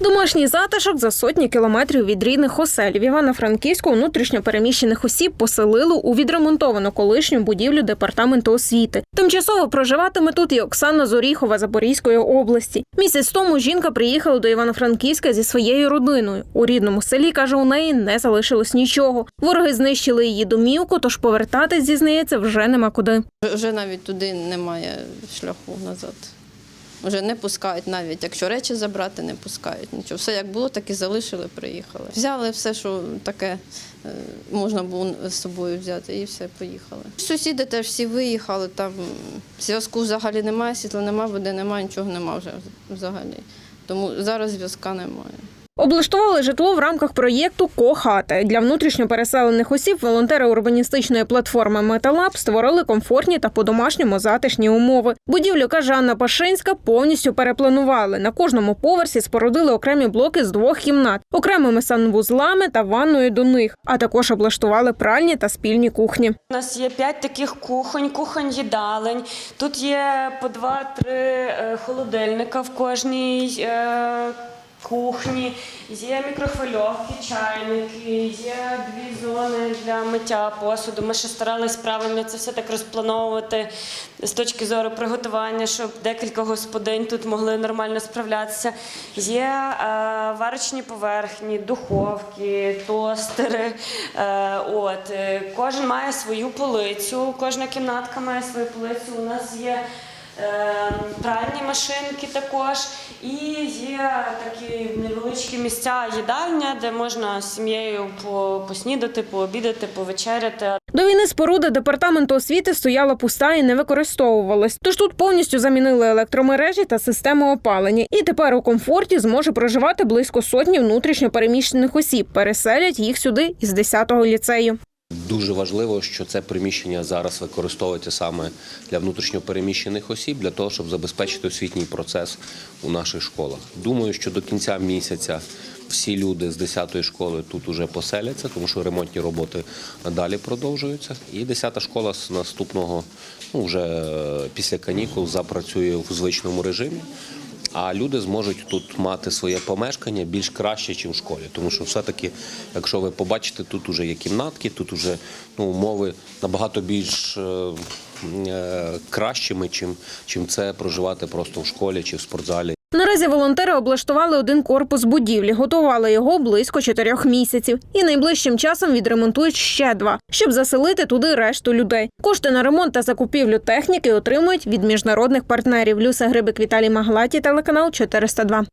Домашній затишок за сотні кілометрів від рідних осель в Івано-Франківську внутрішньо переміщених осіб поселили у відремонтовану колишню будівлю департаменту освіти. Тимчасово проживатиме тут і Оксана Зоріхова Запорізької області. Місяць тому жінка приїхала до Івано-Франківська зі своєю родиною. У рідному селі каже, у неї не залишилось нічого. Вороги знищили її домівку, тож повертатись зізнається вже нема куди. Вже навіть туди немає шляху назад. Вже не пускають навіть, якщо речі забрати, не пускають нічого. Все як було, так і залишили, приїхали. Взяли все, що таке е, можна було з собою взяти, і все, поїхали. Сусіди теж всі виїхали, там зв'язку взагалі немає, світла немає, води немає, нічого немає вже взагалі. Тому зараз зв'язка немає. Облаштували житло в рамках проєкту Кохати для внутрішньо переселених осіб. Волонтери урбаністичної платформи Металаб створили комфортні та по-домашньому затишні умови. Будівлю каже Анна Пашинська, повністю перепланували. На кожному поверсі спорудили окремі блоки з двох кімнат, окремими санвузлами та ванною до них. А також облаштували пральні та спільні кухні. У нас є п'ять таких кухонь, кухонь їдалень. Тут є по два-три е, холодильника в кожній е, кухні, є мікрохвильовки, чайники, є дві зони для миття посуду. Ми ще старались правильно це все так розплановувати з точки зору приготування, щоб декілька господинь тут могли нормально справлятися. Є е, варочні поверхні, духовки, тостери. Е, от, е, кожен має свою полицю, кожна кімнатка має свою полицю. У нас є пральні машинки також, і є такі невеличкі місця їдальня, де можна з сім'єю по- поснідати, пообідати, повечеряти. До війни споруда департаменту освіти стояла пуста і не використовувалась. Тож тут повністю замінили електромережі та систему опалення. І тепер у комфорті зможе проживати близько сотні внутрішньо переміщених осіб. Переселять їх сюди із 10-го ліцею. Дуже важливо, що це приміщення зараз використовується саме для внутрішньопереміщених осіб, для того, щоб забезпечити освітній процес у наших школах. Думаю, що до кінця місяця всі люди з 10-ї школи тут уже поселяться, тому що ремонтні роботи далі продовжуються. І 10-та школа з наступного, ну вже е, після канікул, запрацює в звичному режимі. А люди зможуть тут мати своє помешкання більш краще, ніж в школі. Тому що все-таки, якщо ви побачите, тут вже є кімнатки, тут вже ну, умови набагато більш е, е, кращими, чим, чим це проживати просто в школі чи в спортзалі. Наразі волонтери облаштували один корпус будівлі, готували його близько чотирьох місяців і найближчим часом відремонтують ще два, щоб заселити туди решту людей. Кошти на ремонт та закупівлю техніки отримують від міжнародних партнерів. Люса Грибик, Віталій Маглаті, телеканал 402.